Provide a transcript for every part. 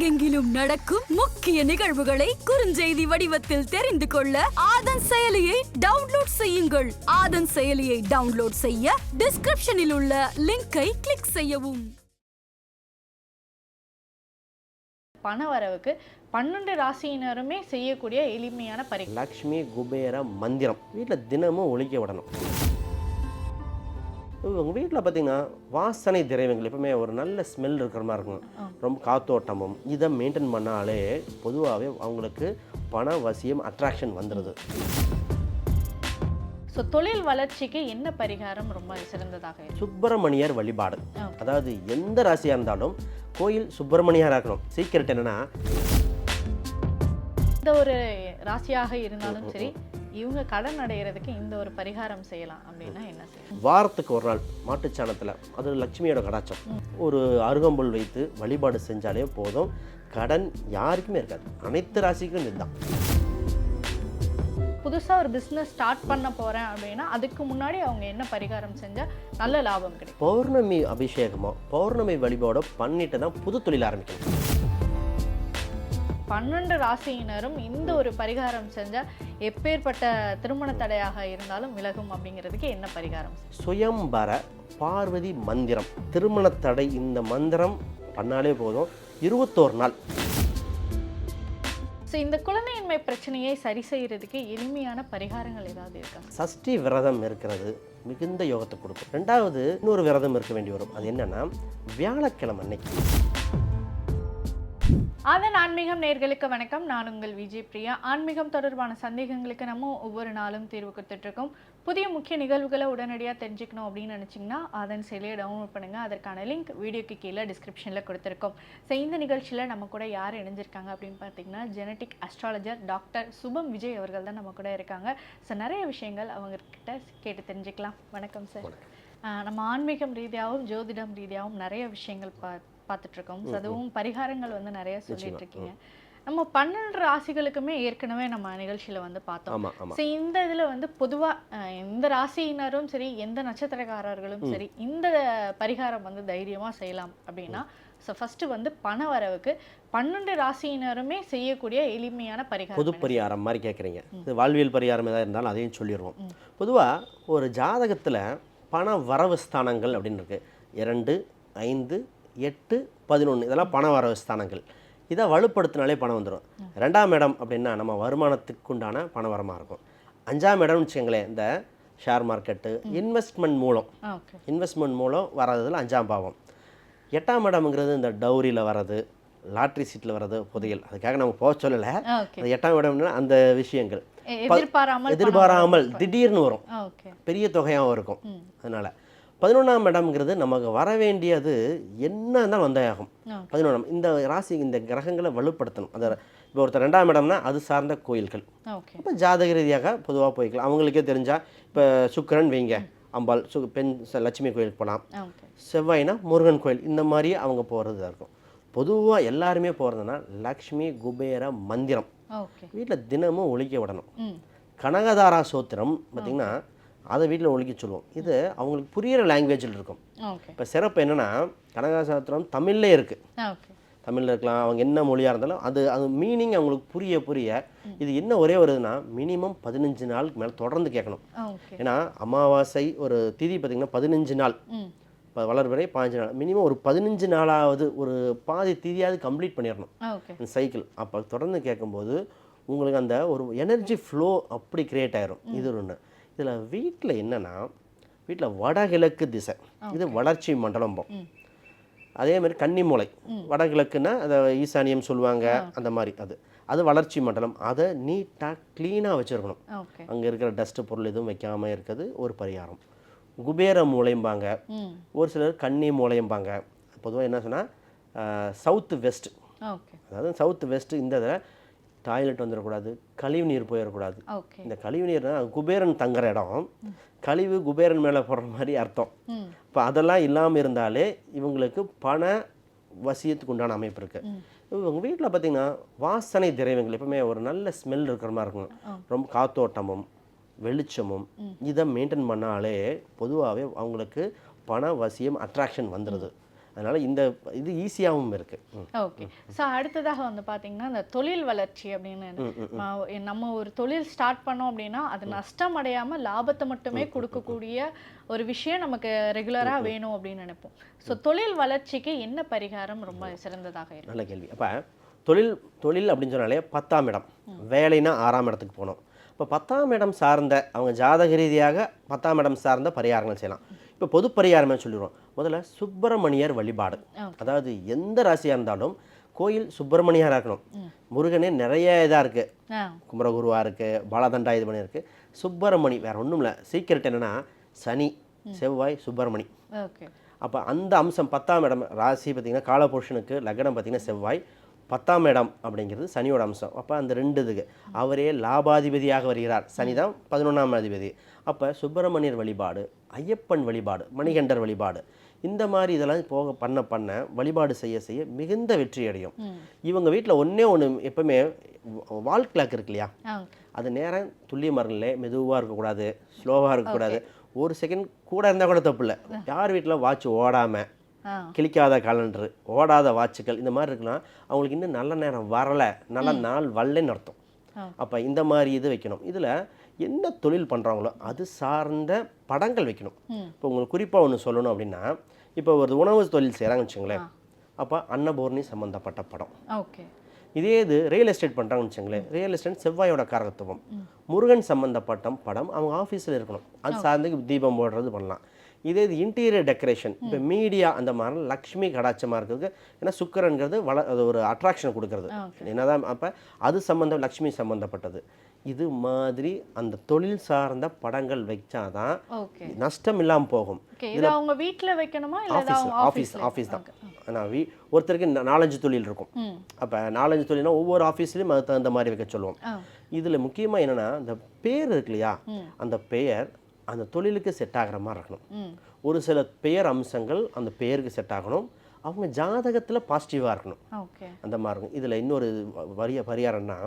உலகெங்கிலும் நடக்கும் முக்கிய நிகழ்வுகளை குறுஞ்செய்தி வடிவத்தில் தெரிந்து கொள்ள ஆதன் செயலியை டவுன்லோட் செய்யுங்கள். ஆதன் செயலியை டவுன்லோட் செய்ய டிஸ்கிரிப்ஷனில் உள்ள லிங்கை கிளிக் செய்யவும். பண வரவுக்கு பன்னெண்டு ராசியினருமே செய்யக்கூடிய எளிமையான பரிகாரம் லக்ஷ்மி குபேர மந்திரம். வீட்டில் தினமும் ஒழிக்க விடணும். உங்கள் வீட்டில் பார்த்தீங்கன்னா வாசனை திரவியங்கள் எப்பவுமே ஒரு நல்ல ஸ்மெல் இருக்கிற மாதிரி இருக்கும் ரொம்ப காத்தோட்டமும் இதை மெயின்டைன் பண்ணாலே பொதுவாகவே அவங்களுக்கு பண வசியம் அட்ராக்ஷன் வந்துடுது ஸோ தொழில் வளர்ச்சிக்கு என்ன பரிகாரம் ரொம்ப சிறந்ததாக சுப்பிரமணியர் வழிபாடு. அதாவது எந்த ராசியாக இருந்தாலும் கோயில் சுப்பிரமணியராக இருக்கணும். சீக்கிரட் என்னன்னா இந்த ஒரு ராசியாக இருந்தாலும் சரி இவங்க கடன் அடைகிறதுக்கு இந்த ஒரு பரிகாரம் செய்யலாம் அப்படின்னா என்ன செய்யலாம்? வாரத்துக்கு ஒரு நாள் மாட்டுச்சாணத்தில் அது லட்சுமியோட கடாச்சம் ஒரு அருகம்புல் வைத்து வழிபாடு செஞ்சாலே போதும். கடன் யாருக்குமே இருக்காது. அனைத்து ராசிக்கும் இதுதான். புதுசா ஒரு பிசினஸ் ஸ்டார்ட் பண்ண போறேன் அப்படின்னா அதுக்கு முன்னாடி அவங்க என்ன பரிகாரம் செஞ்சா நல்ல லாபம் கிடைக்கும். பௌர்ணமி அபிஷேகமோ பௌர்ணமி வழிபாடோ பண்ணிட்டு தான் புது தொழில் ஆரம்பிக்கணும். பன்னெண்டு ராசியினரும் இந்த ஒரு பரிகாரம் செஞ்சா எப்பேற்பட்ட திருமண தடையாக இருந்தாலும் விலகும் அப்படிங்கிறதுக்கு என்ன பரிகாரம்? சுயம்பர பார்வதி மந்திரம். திருமண தடை இந்த மந்திரம் பண்ணாலே போதும். இருபத்தோரு நாள். ஸோ இந்த குழந்தையின்மை பிரச்சனையை சரி செய்யறதுக்கு எளிமையான பரிகாரங்கள் ஏதாவது இருக்கா? சஷ்டி விரதம் இருக்கிறது மிகுந்த யோகத்தை கொடுக்கும். ரெண்டாவது இன்னொரு விரதம் இருக்க வேண்டி வரும். அது என்னன்னா வியாழக்கிழமை அன்னைக்கு. அதன் ஆன்மீகம் நேர்களுக்கு வணக்கம். நான் உங்கள் விஜய் பிரியா. ஆன்மீகம் தொடர்பான சந்தேகங்களுக்கு நம்ம ஒவ்வொரு நாளும் தீர்வு கொடுத்துட்டு இருக்கோம் புதிய முக்கிய நிகழ்வுகளை உடனடியாக தெரிஞ்சுக்கணும் அப்படின்னு நினச்சிங்கன்னா அதன் செயலியை டவுன்லோட் பண்ணுங்கள் அதற்கான லிங்க் வீடியோக்கு கீழே டிஸ்கிரிப்ஷனில் கொடுத்துருக்கோம். ஸோ இந்த நிகழ்ச்சியில் நம்ம கூட யார் இணைஞ்சிருக்காங்க அப்படின்னு பார்த்தீங்கன்னா genetic astrologer doctor Shubham Vijay அவர்கள் தான் நம்ம கூட இருக்காங்க. ஸோ நிறைய விஷயங்கள் அவங்கக்கிட்ட கேட்டு தெரிஞ்சுக்கலாம். வணக்கம் சார் நம்ம ஆன்மீகம் ரீதியாகவும் ஜோதிடம் ரீதியாகவும் நிறைய விஷயங்கள் பா பார்த்துட்ருக்கோம். ஸோ அதுவும் பரிகாரங்கள் வந்து நிறைய சொல்லிட்டு இருக்கீங்க நம்ம பன்னெண்டு ராசிகளுக்குமே ஏற்கனவே நம்ம நிகழ்ச்சியில் வந்து பார்த்தோம். ஸோ இந்த இதில் வந்து பொதுவாக எந்த ராசியினரும் சரி எந்த நட்சத்திரக்காரர்களும் சரி இந்த பரிகாரம் வந்து தைரியமாக செய்யலாம் அப்படின்னா ஸோ ஃபஸ்ட்டு வந்து பண வரவுக்கு பன்னெண்டு ராசியினருமே செய்யக்கூடிய எளிமையான பரிகாரம் பொது? பரிகாரம் மாதிரி கேட்குறீங்க. இது வாழ்வியல் பரிகாரம் ஏதாவது இருந்தாலும் அதையும் சொல்லிடுவோம் பொதுவாக ஒரு ஜாதகத்தில் பண வரவு ஸ்தானங்கள் அப்படின்னு இருக்கு. இரண்டு ஐந்து எட்டு பதினொன்று இதெல்லாம் பண வரவு ஸ்தானங்கள். இதை வலுப்படுத்தினாலே பணம் வந்துடும் ரெண்டாம் இடம் அப்படின்னா நம்ம வருமானத்துக்குண்டான பண வரமாக இருக்கும். அஞ்சாம் இடம்னு வச்சுக்கோங்களேன் இந்த ஷேர் மார்க்கெட்டு இன்வெஸ்ட்மெண்ட் மூலம். இன்வெஸ்ட்மெண்ட் மூலம் வர்றதுல அஞ்சாம் பாவம். எட்டாம் இடம்ங்கிறது இந்த டௌரியில் வர்றது லாட்ரி சீட்டில் வர்றது புதையல். அதுக்காக நம்ம போக சொல்லலை. எட்டாம் இடம்னா அந்த விஷயங்கள். எதிர்பாராமல் திடீர்னு வரும். பெரிய தொகையாகவும் இருக்கும். அதனால் பதினொன்றாம் இடம்ங்கிறது நமக்கு வர வேண்டியது என்ன இருந்தாலும் வந்தாகும் ஆ. பதினொன்றாம் இந்த ராசி இந்த கிரகங்களை வலுப்படுத்தணும். அந்த இப்போ ஒருத்தர் ரெண்டாம் இடம்னா அது சார்ந்த கோயில்கள். இப்போ ஜாதக ரீதியாக பொதுவாக போய்க்கலாம். அவங்களுக்கே தெரிஞ்சால் இப்போ சுக்கிரன் வைங்க. அம்பாள் சு பெண் லட்சுமி கோயிலுக்கு போகலாம் செவ்வாய்னா முருகன் கோயில். இந்த மாதிரி அவங்க போகிறது இருக்கும். பொதுவாக எல்லாருமே போகிறதுனா லக்ஷ்மி குபேர மந்திரம். வீட்டில் தினமும் ஒழிக்க விடணும். கனகதாரா சோத்திரம் பார்த்திங்கன்னா அதை வீட்டில் ஒழிக்க சொல்லுவோம். இது அவங்களுக்கு புரியிற லாங்குவேஜில் இருக்கும். இப்போ சிறப்பு என்னென்னா கனகதாரா சோத்திரம் தமிழ்லே இருக்குது தமிழில் இருக்கலாம் அவங்க என்ன மொழியாக இருந்தாலும் அது அது மீனிங் அவங்களுக்கு புரிய புரிய இது என்ன ஒரே வருதுன்னா மினிமம் பதினஞ்சு நாளுக்கு மேலே தொடர்ந்து கேட்கணும். ஏன்னா அமாவாசை ஒரு திதி பார்த்திங்கன்னா பதினஞ்சு நாள். இப்போ வளர்வரை பாஞ்சு நாள். மினிமம் ஒரு பதினஞ்சு நாளாவது ஒரு பாதி திதியாவது கம்ப்ளீட் பண்ணிடணும். இந்த சைக்கிள் அப்போ தொடர்ந்து கேட்கும்போது உங்களுக்கு அந்த ஒரு எனர்ஜி ஃப்ளோ அப்படி கிரியேட் ஆயிரும். இது ஒன்று இதில் வீட்டில் என்னன்னா வீட்டில் வடகிழக்கு திசை. இது வளர்ச்சி மண்டலம் போம் ம். அதே மாதிரி கன்னிமூலை வடகிழக்குன்னா அதை ஈசானியம் சொல்லுவாங்க அந்த மாதிரி அது. அது வளர்ச்சி மண்டலம். அதை நீட்டாக க்ளீனாக வச்சுருக்கணும். அங்கே இருக்கிற டஸ்ட்டு பொருள் எதுவும் வைக்காமல் இருக்கிறது ஒரு பரிகாரம். குபேர மூளைம்பாங்க ம். ஒரு சிலர் கன்னி மூளையம்பாங்க பொதுவாக என்ன சொன்னால் சவுத்து வெஸ்ட் அதாவது சவுத் வெஸ்ட் இந்த இதில் டாய்லெட் வந்துடக்கூடாது கழிவு நீர் போயிடக்கூடாது. இந்த கழிவு நீர்னா குபேரன் தங்குற இடம். கழிவு குபேரன் மேலே போடுற மாதிரி அர்த்தம். இப்போ அதெல்லாம் இல்லாமல் இருந்தாலே இவங்களுக்கு பண வசியத்துக்கு உண்டான அமைப்பு இருக்குது இவங்க வீட்டில் பார்த்தீங்கன்னா வாசனை திரவியங்கள் எப்பவுமே ஒரு நல்ல ஸ்மெல் இருக்கிற மாதிரி இருக்கும் ரொம்ப காத்தோட்டமும் வெளிச்சமும் இதை மெயின்டைன் பண்ணாலே பொதுவாகவே அவங்களுக்கு பண வசியம் அட்ராக்ஷன் வந்துடுது அதனால் இந்த இது ஈஸியாகவும் இருக்குது ஓகே. ஸோ அடுத்ததாக வந்து பார்த்தீங்கன்னா இந்த தொழில் வளர்ச்சி அப்படின்னு நம்ம ஒரு தொழில் ஸ்டார்ட் பண்ணோம் அப்படின்னா அது நஷ்டம் அடையாமல் லாபத்தை மட்டுமே கொடுக்கக்கூடிய ஒரு விஷயம் நமக்கு ரெகுலராக வேணும் அப்படின்னு நினைப்போம். ஸோ தொழில் வளர்ச்சிக்கு என்ன பரிகாரம் ரொம்ப சிறந்ததாக இருக்கும் நல்ல கேள்வி. அப்போ தொழில் தொழில் அப்படின்னு சொன்னாலே பத்தாம் இடம். வேலைனா ஆறாம் இடத்துக்கு போகணும். இப்போ பத்தாம் இடம் சார்ந்த அவங்க ஜாதக ரீதியாக பத்தாம் இடம் சார்ந்த பரிகாரங்கள் செய்யலாம். இப்போ பொது பரிகாரமே சொல்லிடுவோம் முதல்ல சுப்பிரமணியர் வழிபாடு. அதாவது எந்த ராசியாக இருந்தாலும் கோயில் சுப்பிரமணியராக இருக்கணும். முருகனே நிறைய இதாக இருக்குது குமரகுருவாக இருக்குது பாலதண்டாயுதமணி இருக்குது சுப்பிரமணி வேற ஒன்றும் இல்லை சீக்கிரட் என்னன்னா சனி செவ்வாய் சுப்பிரமணி. ஓகே. அப்போ அந்த அம்சம் பத்தாம் இடம் ராசி பார்த்தீங்கன்னா காலபுருஷனுக்கு லக்னம் பார்த்தீங்கன்னா செவ்வாய். பத்தாம் இடம் அப்படிங்கிறது சனியோட அம்சம். அப்போ அந்த ரெண்டு இதுக்கு. அவரே லாபாதிபதியாக வருகிறார். சனி தான் பதினொன்றாம் அதிபதி. அப்போ சுப்பிரமணியர் வழிபாடு ஐயப்பன் வழிபாடு மணிகண்டர் வழிபாடு இந்த மாதிரி இதெல்லாம் போக பண்ண பண்ண வழிபாடு செய்ய செய்ய மிகுந்த வெற்றி அடையும். இவங்க வீட்டில் ஒன்றே ஒன்று எப்பவுமே வால் கிளாக் இருக்கு இல்லையா? அது நேரம் துல்லியமாக இருக்கல மெதுவாக இருக்கக்கூடாது ஸ்லோவாக இருக்கக்கூடாது. ஒரு செகண்ட் கூட இருந்தால் கூட தப்பு இல்லை. யார் வீட்டில் வாட்ச் ஓடாமல் கிளிக்காத காலண்டரு ஓடாத வாட்சுகள் இந்த மாதிரி இருக்கலாம் அவங்களுக்கு இன்னும் நல்ல நேரம் வரலை நல்ல நாள் வரலைன்னு அர்த்தம். அப்போ இந்த மாதிரி இது வைக்கணும். இதில் என்ன தொழில் பண்ணுறாங்களோ அது சார்ந்த படங்கள் வைக்கணும். இப்போ உங்களுக்கு குறிப்பாக ஒன்று சொல்லணும் அப்படின்னா இப்போ ஒரு உணவு தொழில் செய்கிறாங்கன்னு வச்சுங்களேன். அப்போ அன்னபூர்ணி சம்மந்தப்பட்ட படம். ஓகே. இதே இது ரியல் எஸ்டேட் பண்ணுறாங்கன்னு வச்சுங்களேன். ரியல் எஸ்டேட் செவ்வாயோட காரகத்துவம். முருகன் சம்மந்தப்பட்ட படம் அவங்க ஆஃபீஸில் இருக்கணும். அது சார்ந்து தீபம் போடுறது பண்ணலாம். இதே இது இன்டீரியர் டெக்கரேஷன் இப்போ மீடியா அந்த மாதிரி லக்ஷ்மி கடாட்சமாக இருக்கிறதுக்கு ஏன்னா சுக்கரன்கிறது வள அது ஒரு அட்ராக்ஷன் கொடுக்கறது. என்னதான் அப்போ அது சம்மந்தம் லக்ஷ்மி சம்மந்தப்பட்டது இது மாதிரி அந்த தொழில் சார்ந்த படங்கள் வச்சாதான் நஷ்டம் இல்லாமல் போகும். ஓகே இது அவங்க வீட்ல வைக்கணுமா ஆஃபீஸ் ஆஃபீஸ் ஆஃபீஸ் தான். நான் வீ ஒருத்தருக்கு நாலஞ்சு தொழில் இருக்கும். அப்போ நாலஞ்சு தொழில்னா ஒவ்வொரு ஆஃபீஸ்லையும் அதுக்கு தகுந்த மாதிரி வைக்க சொல்லுவோம். இதில் முக்கியமாக என்னென்னா இந்த பேர் இருக்கு இல்லையா? அந்த பெயர் அந்த தொழிலுக்கு செட் ஆகிற மாதிரி இருக்கணும். ஒரு சில பெயர் அம்சங்கள் அந்த பெயருக்கு செட் ஆகணும். அவங்க ஜாதகத்தில் பாசிட்டிவாக இருக்கணும். அந்த மாதிரி இருக்கும். இதில் இன்னொரு வரிய பரிகாரம்னா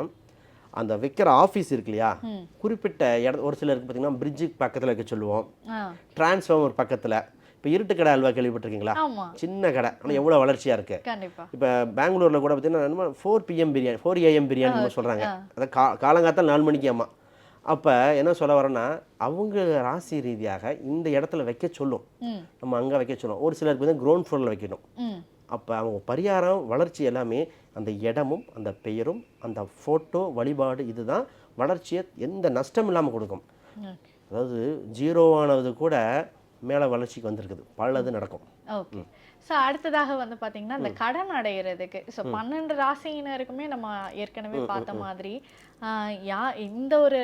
அந்த வைக்கிற ஆஃபீஸ் இருக்கு இல்லையா? குறிப்பிட்ட இட ஒரு சிலருக்கு பார்த்தீங்கன்னா பிரிட்ஜுக்கு பக்கத்தில் வைக்க சொல்லுவோம். டிரான்ஸ்ஃபார்மர் பக்கத்தில். இப்போ இருட்டு கடை அல்வா கேள்விப்பட்டிருக்கீங்களா? சின்ன கடை. ஆனால் எவ்வளோ வளர்ச்சியாக கண்டிப்பா. இப்போ பெங்களூரில் கூட பார்த்தீங்கன்னா four PM biryani four AM biryani சொல்கிறாங்க அதை கா காலங்காத்தால் நாலு மணிக்கு அம்மா அப்போ என்ன சொல்ல வரேன்னா அவங்க ராசி ரீதியாக இந்த இடத்துல வைக்க சொல்லும். நம்ம அங்கே வைக்க சொல்லும். ஒரு சிலருக்கு வந்து கிரவுண்ட் ஃப்ளோரில் வைக்கணும். அப்போ அவங்க பரிகாரம் வளர்ச்சி எல்லாமே அந்த இடமும் அந்த பெயரும் அந்த ஃபோட்டோ வழிபாடு இதுதான் வளர்ச்சியை எந்த நஷ்டம் இல்லாமல் கொடுக்கும். அதாவது ஜீரோவானது கூட மேலே வளர்ச்சிக்கு வந்திருக்குது. பலது நடக்கும். ஓகே. ஸோ அடுத்ததாக வந்து பாத்தீங்கன்னா இந்த கடன் அடைகிறதுக்கு ஸோ பன்னெண்டு ராசியினருக்குமே நம்ம ஏற்கனவே பார்த்த மாதிரி யா இந்த ஒரு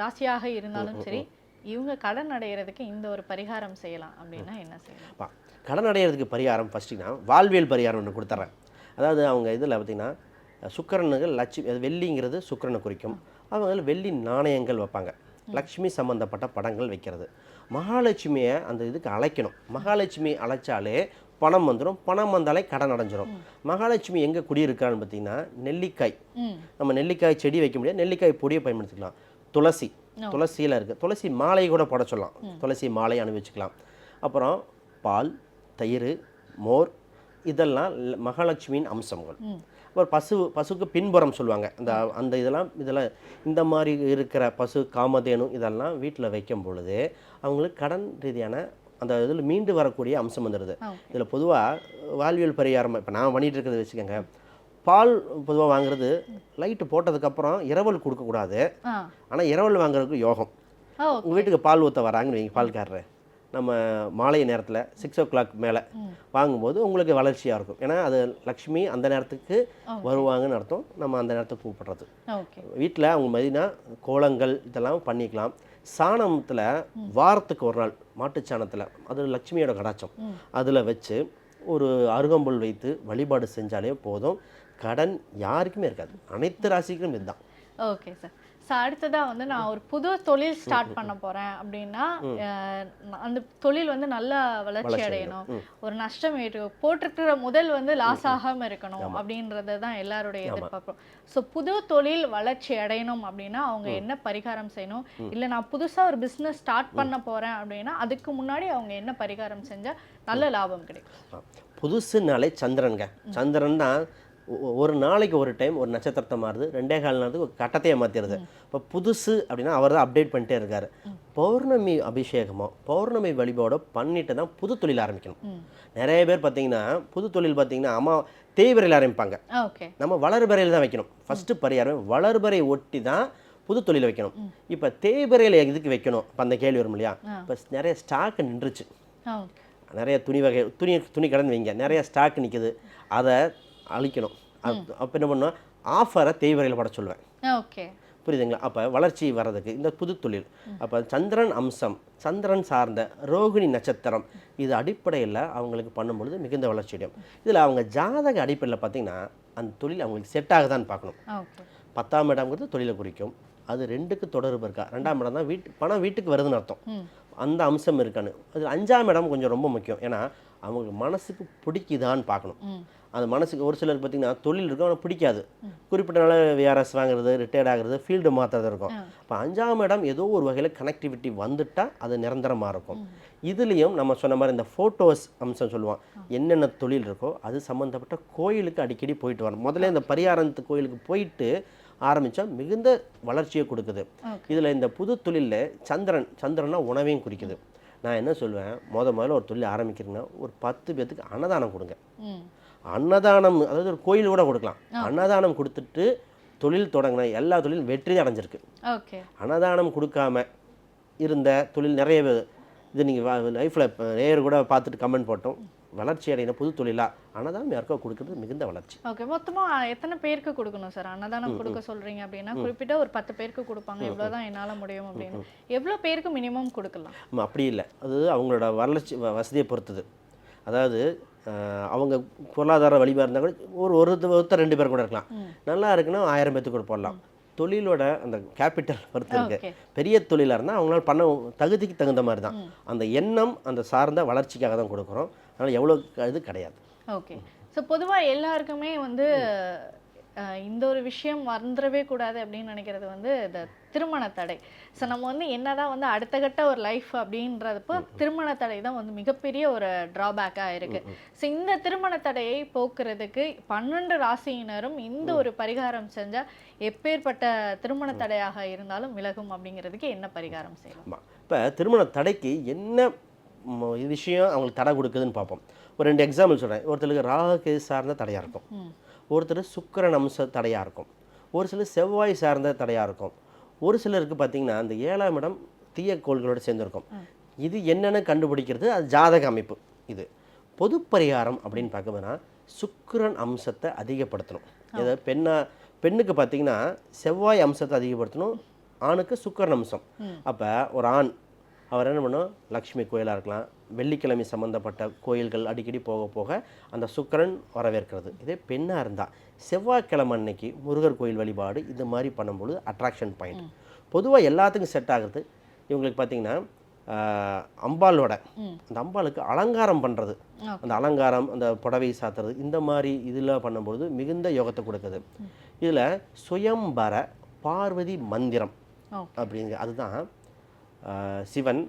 ராசியாக இருந்தாலும் சரி இவங்க கடன் அடைகிறதுக்கு இந்த ஒரு பரிகாரம் செய்யலாம் அப்படின்னா என்ன செய்யலாம்? கடன் அடையிறதுக்கு பரிகாரம் ஃபஸ்ட்டுனா வாழ்வியல் பரிகாரம் ஒன்று கொடுத்துட்றேன் அதாவது அவங்க இதில் பார்த்தீங்கன்னா சுக்கிரனுக்கு லட்சுமி அது வெள்ளிங்கிறது சுக்கிரனை குறிக்கும். அவங்க வெள்ளி நாணயங்கள் வைப்பாங்க. லக்ஷ்மி சம்மந்தப்பட்ட படங்கள் வைக்கிறது. மகாலட்சுமியை அந்த இதுக்கு அழைக்கணும். மகாலட்சுமி அழைச்சாலே பணம் வந்துடும் பணம் வந்தாலே கடன் அடைஞ்சிரும். மகாலட்சுமி எங்கே குடியிருக்கான்னு பார்த்தீங்கன்னா நெல்லிக்காய். நம்ம நெல்லிக்காய் செடி வைக்க முடியாது. நெல்லிக்காய் பொடியை பயன்படுத்திக்கலாம். துளசி. துளசியில் இருக்குது துளசி மாலை கூட போட சொல்லலாம். துளசி மாலை அனுபவிச்சுக்கலாம் அப்புறம் பால் தயிர் மோர் இதெல்லாம் மகாலட்சுமியின் அம்சங்கள். அப்புறம் பசு பசுக்கு பின்புறம் சொல்லுவாங்க. அந்த அந்த இதெல்லாம் இதெல்லாம் இந்த மாதிரி இருக்கிற பசு காமதேனு இதெல்லாம் வீட்டில் வைக்கும் பொழுது அவங்களுக்கு கடன் ரீதியான அந்த இதில் மீண்டு வரக்கூடிய அம்சம் வந்துடுது. இதில் பொதுவாக வாழ்வியல் பரிகாரம் இப்போ நான் பண்ணிட்டு இருக்கிறத வச்சுக்கோங்க. பால் பொதுவாக வாங்குறது லைட்டு போட்டதுக்கப்புறம் இரவல் கொடுக்கக்கூடாது. ஆனால் இரவல் வாங்குறதுக்கு யோகம். உங்கள் வீட்டுக்கு பால் ஊற்ற வராங்கன்னு வைங்க பால்காரரு. நம்ம மாலை நேரத்தில் சிக்ஸ் ஓ கிளாக் மேலே வாங்கும்போது உங்களுக்கு வளர்ச்சியாக இருக்கும். ஏன்னா அது லக்ஷ்மி அந்த நேரத்துக்கு வருவாங்கன்னு அர்த்தம். நம்ம அந்த நேரத்துக்கு கூப்பிடுறது. வீட்டில் அவங்க மதினா கோலங்கள் இதெல்லாம் பண்ணிக்கலாம். சாணத்தில் வாரத்துக்கு ஒரு நாள் மாட்டுச் சாணத்தில் அது லட்சுமியோட கடாச்சம் அதில் வச்சு ஒரு அருகம்புல் வைத்து வழிபாடு செஞ்சாலே போதும். கடன் யாருக்குமே இருக்காது. அனைத்து ராசிக்கும் இதுதான். ஓகே சார் ஸோ அடுத்ததா வந்து நான் ஒரு புது தொழில் ஸ்டார்ட் பண்ண போறேன் அப்படின்னா அந்த தொழில் வந்து நல்லா வளர்ச்சி அடையணும். ஒரு நஷ்டம் போட்டிருக்கிற முதல் வந்து லாஸ் ஆகாம இருக்கணும் அப்படின்றது தான் எல்லாருடைய எதிர்பார்ப்பும் ஸோ புது தொழில் வளர்ச்சி அடையணும் அப்படின்னா அவங்க என்ன பரிகாரம் செய்யணும்? இல்ல நான் புதுசா ஒரு பிசினஸ் ஸ்டார்ட் பண்ண போறேன் அப்படின்னா அதுக்கு முன்னாடி அவங்க என்ன பரிகாரம் செஞ்சா நல்ல லாபம் கிடைக்கும். புதுசுனாலே சந்திரனுங்க. சந்திரன் தான் ஒரு நாளைக்கு ஒரு டைம் ஒரு நட்சத்திரத்தை மாறுது. ரெண்டே கால் நாளுக்கு ஒரு கட்டத்தையே மாற்றிடுது இப்போ புதுசு அப்படின்னா அவர் தான் அப்டேட் பண்ணிட்டே இருக்காரு. பௌர்ணமி அபிஷேகமோ பௌர்ணமி வழிபாடோ பண்ணிட்டு தான் புது தொழில் ஆரம்பிக்கணும். நிறைய பேர் பார்த்தீங்கன்னா புது தொழில் பார்த்தீங்கன்னா அம்மா தேய்வரையில் ஆரம்பிப்பாங்க. நம்ம வளர்பறையில் தான் வைக்கணும். ஃபஸ்ட்டு பரிகாரம் வளர்பறை ஒட்டி தான் புது தொழில் வைக்கணும். இப்போ தேய்பறையில் எதுக்கு வைக்கணும்? இப்போ அந்த கேள்வி வரும் இல்லையா? இப்போ நிறைய ஸ்டாக் நின்றுச்சு. நிறைய துணி வகை துணி துணி கடன் வைங்க. நிறைய ஸ்டாக் நிற்குது அதை அழிக்கணும். அப்போ என்ன பண்ணுவேன்? ஆஃபரை தேய்வரையில் போட சொல்லுவேன். ஓகே. புரியுதுங்களா? அப்போ வளர்ச்சி வர்றதுக்கு இந்த புது தொழில். அப்போ சந்திரன் அம்சம் சந்திரன் சார்ந்த ரோகிணி நட்சத்திரம் இது அடிப்படையில் அவங்களுக்கு பண்ணும்பொழுது மிகுந்த வளர்ச்சி அடையும். இதில் அவங்க ஜாதக அடிப்படையில் பார்த்தீங்கன்னா அந்த தொழில் அவங்களுக்கு செட் ஆகுதான்னு பார்க்கணும் பத்தாம் இடம்ங்கிறது தொழிலை குறிக்கும். அது ரெண்டுக்கு தொடர்பு இருக்கா? ரெண்டாம் இடம் தான் வீட்டு பணம் வீட்டுக்கு வருதுன்னு அர்த்தம். அந்த அம்சம் இருக்கான்னு. அது அஞ்சாம் இடம் கொஞ்சம் ரொம்ப முக்கியம். ஏன்னா அவங்களுக்கு மனசுக்கு பிடிக்குதான்னு பார்க்கணும் அந்த மனசுக்கு ஒரு சிலருக்கு பார்த்தீங்கன்னா தொழில் இருக்கும் ஆனால் பிடிக்காது. குறிப்பிட்ட நாள் விஆர்எஸ் வாங்குறது ரிட்டையர்ட் ஆகுறது ஃபீல்டு மாற்றுறது இருக்கும். இப்போ அஞ்சாம் இடம் ஏதோ ஒரு வகையில் கனெக்டிவிட்டி வந்துட்டால் அது நிரந்தரமாக இருக்கும். இதுலேயும் நம்ம சொன்ன மாதிரி இந்த ஃபோட்டோஸ் அம்சம் சொல்லுவோம். என்னென்ன தொழில் இருக்கோ அது சம்மந்தப்பட்ட கோயிலுக்கு அடிக்கடி போயிட்டு வரணும். முதல்ல இந்த பரிகாரத்து கோயிலுக்கு போயிட்டு ஆரம்பித்தா மிகுந்த வளர்ச்சியை கொடுக்குது. இதில் இந்த புது தொழிலில் சந்திரன் சந்திரனா உணவையும் குறிக்குது. நான் என்ன சொல்வேன்? முத முதல்ல ஒரு தொழில் ஆரம்பிக்கிறீங்கன்னா ஒரு பத்து பேர்த்துக்கு அன்னதானம் கொடுங்க. அன்னதானம் அதாவது ஒரு கோயில் கூட கொடுக்கலாம் அன்னதானம் கொடுத்துட்டு தொழில் தொடங்கின எல்லா தொழிலும் வெற்றி அடைஞ்சிருக்கு. ஓகே. அன்னதானம் கொடுக்காம இருந்த தொழில் நிறைய இது நீங்கள் லைஃப்பில் நேயர் கூட பார்த்துட்டு கமெண்ட் போட்டோம். வளர்ச்சி அடையின புது தொழிலா? அன்னதானம் யாருக்கோ கொடுக்கறது மிகுந்த வளர்ச்சி. ஓகே. மொத்தமா எத்தனை பேருக்கு கொடுக்கணும் சார்? அன்னதானம் கொடுக்க சொல்றீங்க அப்படின்னா குறிப்பிட்ட ஒரு பத்து பேருக்கு கொடுப்பாங்க. இவ்வளவுதான் என்னால முடியும் அப்படின்னு. எவ்வளவு பேருக்கு மினிமம் கொடுக்கலாம்? அப்படி இல்லை. அது அவங்களோட வளர்ச்சி வசதியை பொறுத்தது. அதாவது அவங்க பொருளாதார வலிமையாக இருந்தால் கூட ஒரு ஒருத்தர் ஒருத்தர் ரெண்டு பேர் கூட இருக்கலாம். நல்லா இருக்குன்னா ஆயிரம் பேர்த்துக்கு கூட போடலாம். தொழிலோட அந்த கேபிட்டல் பொறுத்து இருக்கு. பெரிய தொழிலாக இருந்தால் அவங்களால பண்ண தகுதிக்கு தகுந்த மாதிரி தான். அந்த எண்ணம் அந்த சார்ந்த வளர்ச்சிக்காக தான் கொடுக்குறோம். அதனால் எவ்வளோ இது கிடையாது. ஓகே. ஸோ பொதுவா எல்லாருக்குமே வந்து இந்த ஒரு விஷயம் வந்துடவே கூடாது அப்படின்னு நினைக்கிறது வந்து இந்த திருமண தடை. ஸோ நம்ம வந்து என்னதான் வந்து அடுத்த கட்ட ஒரு லைஃப் அப்படின்றப்போ திருமண தடை தான் வந்து மிகப்பெரிய ஒரு டிராபேக்காக இருக்கு. ஸோ இந்த திருமண தடையை போக்குறதுக்கு பன்னெண்டு ராசியினரும் இந்த ஒரு பரிகாரம் செஞ்சா எப்பேற்பட்ட திருமண தடையாக இருந்தாலும் விலகும் அப்படிங்கிறதுக்கு என்ன பரிகாரம் செய்யலாம்? இப்போ திருமண தடைக்கு என்ன விஷயம் அவங்களுக்கு தடை கொடுக்குதுன்னு பார்ப்போம். ஒரு ரெண்டு எக்ஸாம்பிள் சொல்கிறேன் ஒருத்தருக்கு ராகு சார்ந்த தடையாக இருக்கும். ஒருத்தர் சுக்கிரன் அம்ச தடையாக இருக்கும். ஒரு சிலர் செவ்வாய் சார்ந்த தடையாக இருக்கும். ஒரு சிலருக்கு பார்த்தீங்கன்னா அந்த ஏழாம் இடம் தீய கோள்களோடு சேர்ந்துருக்கும். இது என்னென்னு கண்டுபிடிக்கிறது? அது ஜாதக அமைப்பு. இது பொது பரிகாரம் அப்படின்னு பார்க்கும்போதுனா சுக்கிரன் அம்சத்தை அதிகப்படுத்தணும். இதை பெண்ணா பெண்ணுக்கு பார்த்தீங்கன்னா செவ்வாய் அம்சத்தை அதிகப்படுத்தணும். ஆணுக்கு சுக்கிரன் அம்சம். அப்போ ஒரு ஆண் அவர் என்ன பண்ணும்? லக்ஷ்மி கோயிலாக இருக்கலாம். வெள்ளிக்கிழமை சம்மந்தப்பட்ட கோயில்கள் அடிக்கடி போக போக அந்த சுக்கிரன் வரவேற்கிறது. இதே பெண்ணாக இருந்தால் செவ்வாய்க்கிழமை அன்னைக்கு முருகர் கோயில் வழிபாடு இது மாதிரி பண்ணும்பொழுது அட்ராக்ஷன் பாயிண்ட் பொதுவாக எல்லாத்துக்கும் செட் ஆகுறது இவங்களுக்கு பார்த்தீங்கன்னா ஆஹ், அம்பாளோட அந்த அம்பாளுக்கு அலங்காரம் பண்ணுறது அந்த அலங்காரம் அந்த புடவை சாத்துறது இந்த மாதிரி இதில் பண்ணும்பொழுது மிகுந்த யோகத்தை கொடுக்குது. இதில் சுயம்பர பார்வதி மந்திரம் ஓகே. அப்படிங்க அதுதான் சிவன்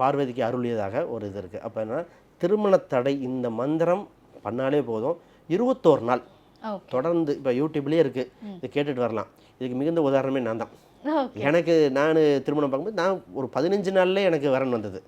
பார்வதிக்கு அருளியதாக ஒரு இது இருக்குது அப்போ என்ன திருமணத் தடை இந்த மந்திரம் பண்ணாலே போதும். இருபத்தோரு நாள். தொடர்ந்து இப்போ யூடியூப்லேயே இருக்குது இது கேட்டுட்டு வரலாம். இதுக்கு மிகுந்த உதாரணமே நான் தான். எனக்கு நான் திருமணம் பார்க்கும்போது நான் ஒரு பதினஞ்சு நாள்லேயே எனக்கு வரன் வந்தது.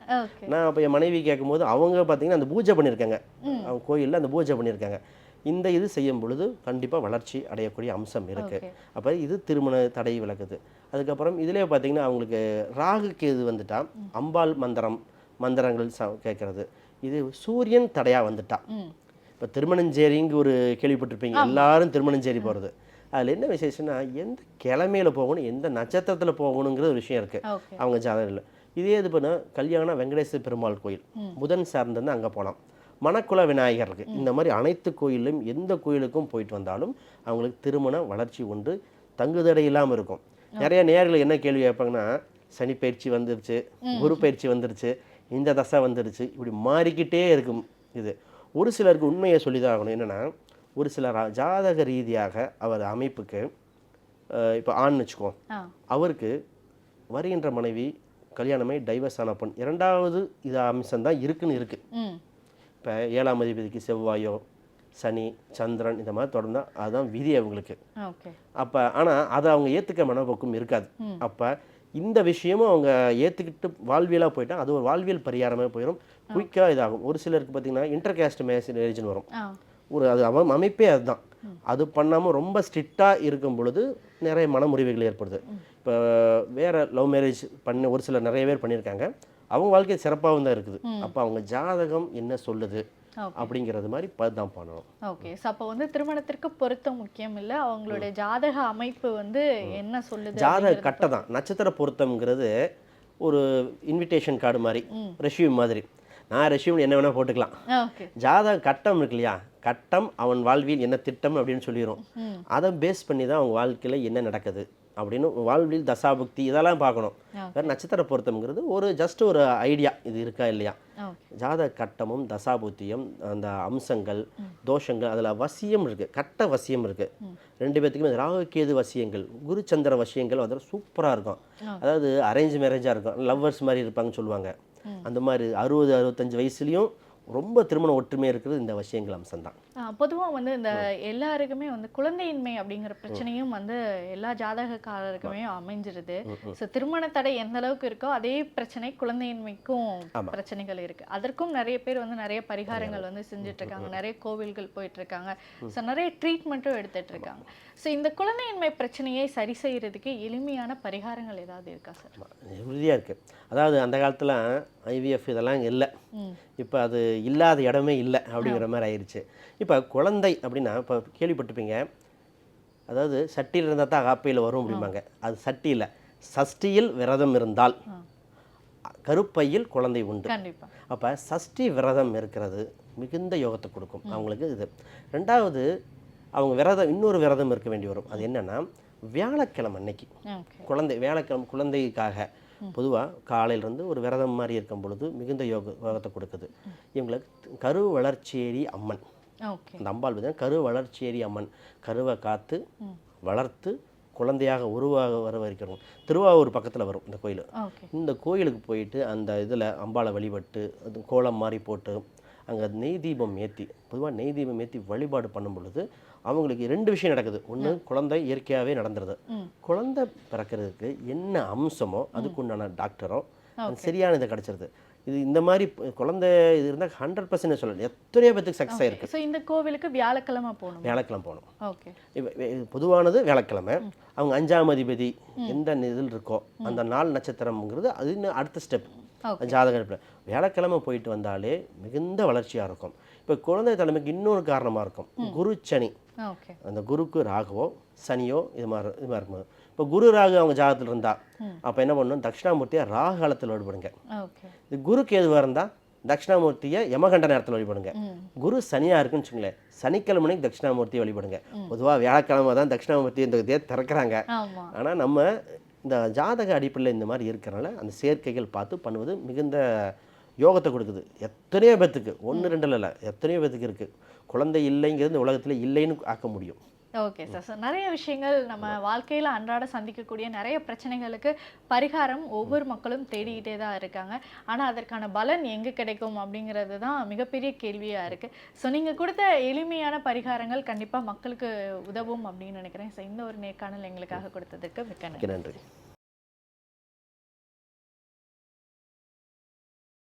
நான் அப்போ என் மனைவி கேட்கும்போது அவங்க பார்த்தீங்கன்னா அந்த பூஜை பண்ணியிருக்காங்க அவங்க கோயிலில் அந்த பூஜை பண்ணியிருக்காங்க இந்த இது செய்யும் பொழுது கண்டிப்பாக வளர்ச்சி அடையக்கூடிய அம்சம் இருக்குது. அப்போ இது திருமண தடை விளக்குது அதுக்கப்புறம் இதிலே பார்த்தீங்கன்னா அவங்களுக்கு ராகுக்கு இது வந்துட்டா அம்பாள் மந்திரம் மந்திரங்கள் ச கேட்குறது இது சூரியன் தடையாக வந்துட்டா. ம். இப்போ திருமணஞ்சேரிங்க ஒரு கேள்விப்பட்டிருப்பீங்க. எல்லாரும் திருமணஞ்சேரி போகிறது அதில் என்ன விசேஷம்னா எந்த கிழமையில போகணும் எந்த நட்சத்திரத்தில் போகணுங்கிற ஒரு விஷயம் இருக்குது அவங்க ஜாதகத்தில் இதே இது பண்ண கல்யாண வெங்கடேச பெருமாள் கோயில். புதன் சார்ந்தது அங்கே போகலாம் மணக்குள விநாயகர் இருக்கு இந்த மாதிரி அனைத்து கோயிலும் எந்த கோயிலுக்கும் போயிட்டு வந்தாலும் அவங்களுக்கு திருமண வளர்ச்சி உண்டு தங்குதடை இல்லாமல் இருக்கும். நிறைய நேர்கள் என்ன கேள்வி கேட்பாங்கன்னா சனி பயிற்சி வந்துருச்சு குரு பயிற்சி வந்துருச்சு இந்த தசை வந்துருச்சு இப்படி மாறிக்கிட்டே இருக்கும் இது. ஒரு சிலருக்கு உண்மையை சொல்லி தான் ஆகணும். என்னென்னா ஒரு சிலர் ஜாதக ரீதியாக அவர் அமைப்புக்கு இப்போ ஆண் வச்சுக்கோ அவருக்கு வருகின்ற மனைவி கல்யாணமே டைவர்ஸ் ஆன பெண் இரண்டாவது இது அம்சம் தான் இருக்குன்னு இருக்குது இப்போ ஏழாம் அதிபதிக்கு செவ்வாயோ சனி சந்திரன் இந்த மாதிரி தொடர்ந்தா அதுதான் விதி அவங்களுக்கு. அப்போ ஆனால் அதை அவங்க ஏற்றுக்க மனப்போக்கும் இருக்காது. அப்போ இந்த விஷயமும் அவங்க ஏற்றுக்கிட்டு வாழ்வியலாக போயிட்டா அது ஒரு வாழ்வியல் பரிகாரமாக போயிடும் குயிக்காக இதாகும். ஒரு சிலருக்கு பார்த்தீங்கன்னா இன்டர் கேஸ்ட் மேரேஜ்னு வரும். ஒரு அது அவன் அமைப்பே அதுதான். அது பண்ணாமல் ரொம்ப ஸ்ட்ரிக்டாக இருக்கும் பொழுது நிறைய மனமுறிவுகள் ஏற்படுது. இப்போ வேற லவ் மேரேஜ் பண்ண ஒரு சிலர் நிறைய பேர் பண்ணியிருக்காங்க. அவங்க வாழ்க்கை சிறப்பாகவும் தான் இருக்குது. அப்போ அவங்க ஜாதகம் என்ன சொல்லுது அப்படிங்கிறது மாதிரி தான் பண்ணணும். ஓகே. ஸோ அப்போ வந்து திருமணத்திற்கு பொருத்தம் முக்கியம் இல்லை? அவங்களுடைய ஜாதக அமைப்பு வந்து என்ன சொல்லுது ஜாதக கட்டை தான். நட்சத்திர பொருத்தம்ங்கிறது ஒரு இன்விடேஷன் கார்டு மாதிரி ரெஷ்யூம் மாதிரி. நான் ரெஷ்யூம் என்ன வேணால் போட்டுக்கலாம். ஜாதக கட்டம் இருக்கு இல்லையா? கட்டம் அவன் வாழ்வியல் என்ன திட்டம் அப்படின்னு சொல்லிடும். அதை பேஸ் பண்ணி தான் அவங்க வாழ்க்கையில் என்ன நடக்குது? அப்படின்னு வாழ்வியல் தசாபுக்தி இதெல்லாம் பார்க்கணும். வேறு நட்சத்திர பொருத்தம்ங்கிறது ஒரு ஜஸ்ட் ஒரு ஐடியா இது இருக்கா இல்லையா? ஜாதக கட்டமும் தசாபுத்தியம் அந்த அம்சங்கள் தோஷங்கள் அதில் வசியம் இருக்குது கட்ட வசியம் இருக்குது ரெண்டு பேர்த்துக்குமே ராகு கேது வசியங்கள் குரு சந்திர வசியங்கள் அதில் சூப்பராக இருக்கும். அதாவது அரேஞ்ச் மேரேஜாக இருக்கும். லவ்வர்ஸ் மாதிரி இருப்பாங்கன்னு சொல்லுவாங்க. அந்த மாதிரி அறுபது அறுபத்தஞ்சு வயசுலேயும் ரொம்ப திருமண ஒற்றுமை இருக்கிறது இந்த வசியங்கள் அம்சம்தான். பொதுவாக வந்து இந்த எல்லாருக்குமே வந்து குழந்தையின்மை அப்படிங்கிற பிரச்சனையும் வந்து எல்லா ஜாதகக்காரருக்குமே அமைஞ்சிருது. ஸோ திருமண தடை எந்த அளவுக்கு இருக்கோ அதே பிரச்சனை குழந்தையின்மைக்கும் பிரச்சனைகள் இருக்கு. அதற்கும் நிறைய பேர் வந்து நிறைய பரிகாரங்கள் வந்து செஞ்சுட்டு இருக்காங்க நிறைய கோவில்கள் போயிட்டு இருக்காங்க ஸோ நிறைய ட்ரீட்மெண்ட்டும் எடுத்துட்டு இருக்காங்க ஸோ இந்த குழந்தையின்மை பிரச்சனையை சரி செய்யறதுக்கு எளிமையான பரிகாரங்கள் ஏதாவது இருக்கா சார் உறுதியாக இருக்குது அதாவது அந்த காலத்தில் ஐவிஎஃப் இதெல்லாம் இல்லை. இப்போ அது இல்லாத இடமே இல்லை அப்படிங்கிற மாதிரி ஆயிடுச்சு இப்போ குழந்தை அப்படின்னா இப்போ கேள்விப்பட்டிருப்பீங்க அதாவது சட்டியில் இருந்தால் தான் அகாப்பையில் வரும் அப்படிம்பாங்க. அது சட்டி இல்லை. சஷ்டியில் விரதம் இருந்தால் கருப்பையில் குழந்தை உண்டு. அப்போ சஷ்டி விரதம் இருக்கிறது மிகுந்த யோகத்தை கொடுக்கும் அவங்களுக்கு இது. ரெண்டாவது அவங்க விரதம் இன்னொரு விரதம் இருக்க வேண்டி வரும். அது என்னன்னா வியாழக்கிழமை அன்னைக்கு. குழந்தை வியாழக்கிழமை குழந்தைக்காக பொதுவாக காலையிலேருந்து ஒரு விரதம் மாதிரி இருக்கும் பொழுது மிகுந்த யோக யோகத்தை கொடுக்குது. இவங்களுக்கு கரு வளர்ச்சேரி அம்மன். அந்த அம்பாள் பார்த்தீங்கன்னா கரு வளர்ச்சேரி அம்மன். கருவை காத்து வளர்த்து குழந்தையாக உருவாக வர வரைக்கும் திருவாவூர் பக்கத்தில் வரும் இந்த கோயில். இந்த கோயிலுக்கு போயிட்டு அந்த இதில் அம்பாளை வழிபட்டு அது கோலம் மாதிரி போட்டு அங்கே நெய் தீபம் ஏற்றி பொதுவாக நெய் தீபம் ஏற்றி வழிபாடு பண்ணும் பொழுது அவங்களுக்கு ரெண்டு விஷயம் நடக்குது. ஒன்று குழந்தை இயற்கையாகவே நடந்துருது. குழந்தை பிறக்கிறதுக்கு என்ன அம்சமோ அதுக்குண்டான டாக்டரோ சரியான இதை கிடச்சிருது. இது இந்த மாதிரி குழந்தை இது இருந்தால் ஹண்ட்ரட் பர்சன்ட் சொல்லலாம் எத்தனையோ பேத்துக்கு சக்ஸஸ் ஆயிருக்கு. ஸோ இந்த கோவிலுக்கு வியாழக்கிழமை போகணும்? வியாழக்கிழமை போகணும். ஓகே பொதுவானது வியாழக்கிழமை. அவங்க அஞ்சாம் அதிபதி எந்த இதில் இருக்கோ அந்த நாள் நட்சத்திரம்ங்கிறது அது இன்னும் அடுத்த ஸ்டெப் ஜாதக அடிப்படையில் வியாழக்கிழமை போயிட்டு வந்தாலே மிகுந்த வளர்ச்சியாக இருக்கும். இப்போ குழந்தை தலைமைக்கு இன்னொரு காரணமாக இருக்கும். குரு சனி. அந்த குருக்கு ராகுவோ சனியோ இது மாதிரி இது மாதிரி இருக்கும் இப்போ குரு ராகு அவங்க ஜாதகத்தில் இருந்தா அப்போ என்ன பண்ணணும்? தட்சிணாமூர்த்தியை ராகு காலத்தில் வழிபடுங்க. இது குருக்கு எதுவாக இருந்தால் தட்சிணாமூர்த்தியை யமகண்ட நேரத்தில் வழிபடுங்க. குரு சனியாக இருக்குன்னு வச்சுங்களேன் சனிக்கிழமைக்கு தட்சிணாமூர்த்தியை வழிபடுங்க. பொதுவாக வியாழக்கிழமை தான் தட்சிணாமூர்த்தி இந்த இதை திறக்கிறாங்க. ஆனால் நம்ம இந்த ஜாதக அடிப்படையில் இந்த மாதிரி இருக்கிறனால அந்த சேர்க்கைகள் பார்த்து பண்ணுவது மிகுந்த யோகத்தை கொடுக்குது. எத்தனையோ பேத்துக்கு ஒன்று ரெண்டு இல்லை எத்தனையோ பேத்துக்கு இருக்குது குழந்தை இல்லைங்கிறது இந்த உலகத்தில் இல்லைன்னு ஆக்க முடியும். ஓகே சார் சார் நிறைய விஷயங்கள் நம்ம வாழ்க்கையில் அன்றாட சந்திக்கக்கூடிய நிறைய பிரச்சனைகளுக்கு பரிகாரம் ஒவ்வொரு மக்களும் தேடிக்கிட்டே தான் இருக்காங்க. ஆனால் அதற்கான பலன் எங்கே கிடைக்கும் அப்படிங்கிறது தான் மிகப்பெரிய கேள்வியாக இருக்குது ஸோ நீங்கள் கொடுத்த எளிமையான பரிகாரங்கள் கண்டிப்பாக மக்களுக்கு உதவும் அப்படின்னு நினைக்கிறேன். ஸோ இந்த ஒரு நேர்காணல் எங்களுக்காக கொடுத்ததுக்கு மிக்க நன்றி. மிக்க நன்றி.